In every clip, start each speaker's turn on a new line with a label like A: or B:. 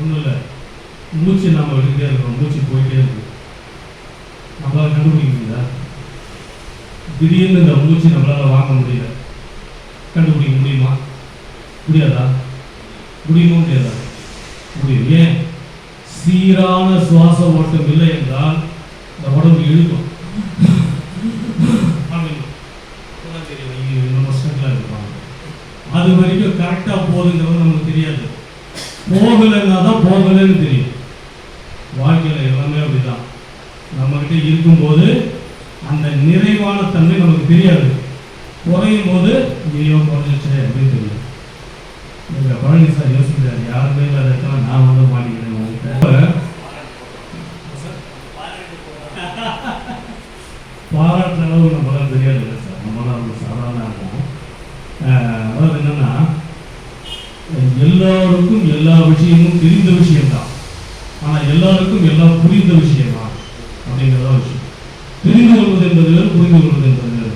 A: ஒன்றும் இல்லை. மூச்சு நம்ம எடுத்துகிட்டே இருக்கோம். மூச்சு போயிட்டே இருக்கு. நம்மளால் கண்டுபிடிக்க முடியுதா திடீர்னு இந்த மூச்சு நம்மளால் வாங்க முடியல. கண்டுபிடிக்க முடியுமா? முடியாதா? முடியுமா முடியாதா? முடியும். ஏன்? சீரான சுவாச ஓட்டம் இல்லை என்றால் இந்த உடம்பு இழுக்கும். நம்ம ஸ்ட்ரகிளாக இருப்பாங்க. அது வரைக்கும் கரெக்டாக போகுதுங்கிறது நமக்கு தெரியாது. போகலைன்னா தான் போகலைன்னு தெரியும். வாழ்க்கையில் எல்லாமே அப்படிதான். நம்மகிட்ட இருக்கும்போது அந்த நிறைவான தன்மை நமக்கு தெரியாது. குறையும் போது ஐயோ குறைஞ்சிச்சு அப்படின்னு தெரியும் இந்த பழனி சார் யோசிக்கிறார் யாருமே இல்லாத இடத்துல நான் வந்து மாட்டிக்கிறேன் பாராட்டுற அளவு நம்மளால தெரியாது இல்லை சார். நம்மளால சாதாரண இருக்கும் எல்லோருக்கும் எல்லா விஷயமும் தெரிந்த விஷயம்தான். ஆனா எல்லாருக்கும் எல்லாம் புரிந்த விஷயம் தான் அப்படிங்கிறதா விஷயம். தெரிந்து கொள்வது என்பது வேறு புரிந்து கொள்வது என்பது வேறு.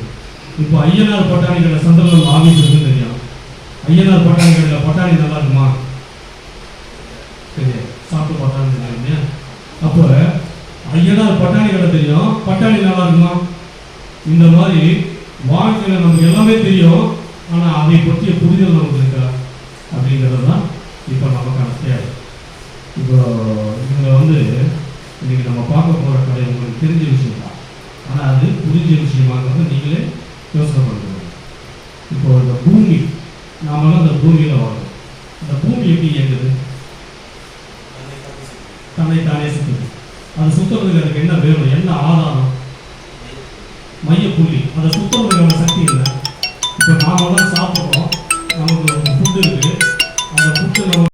A: இப்போ ஐயனார் பட்டாணி கடை சந்திரன் ஆபீஸ் இருக்குன்னு தெரியும் ஐயனார் பட்டாணி கடையில் பட்டாணி நல்லா இருக்குமா? தெரியும் சாப்பிட்டு பட்டாணி தெரியும் இல்லையா? அப்போ ஐயனார் பட்டாணி கடை தெரியும். பட்டாணி நல்லா இருக்குமா? இந்த மாதிரி வாழ்க்கையில் நமக்கு எல்லாமே தெரியும். ஆனால் அதை பற்றிய புரிதல் நமக்கு இப்போ இவங்க வந்து இன்றைக்கி நம்ம பார்க்க போகிற கடை உங்களுக்கு தெரிஞ்ச விஷயம் தான் ஆனால் அது புரிஞ்ச விஷயமாங்கிறத நீங்களே யோசனை பண்ணுறீங்க இப்போ இந்த பூமி நாமெல்லாம் அந்த பூமியில் வாழும் அந்த பூமி எப்படி இயங்குது? தன்னை தானே சுற்றுது அது சுற்றுறதுக்கு எனக்கு என்ன வேணும்? என்ன ஆதாரம்? மையப்புள்ளி. அதை சுற்றுறதுக்கான சக்தி இல்லை இப்போ நாமெல்லாம் சாப்பிட்றோம். நமக்கு ஃபுட்டு இருக்குது அந்த ஃபுட்டு நம்ம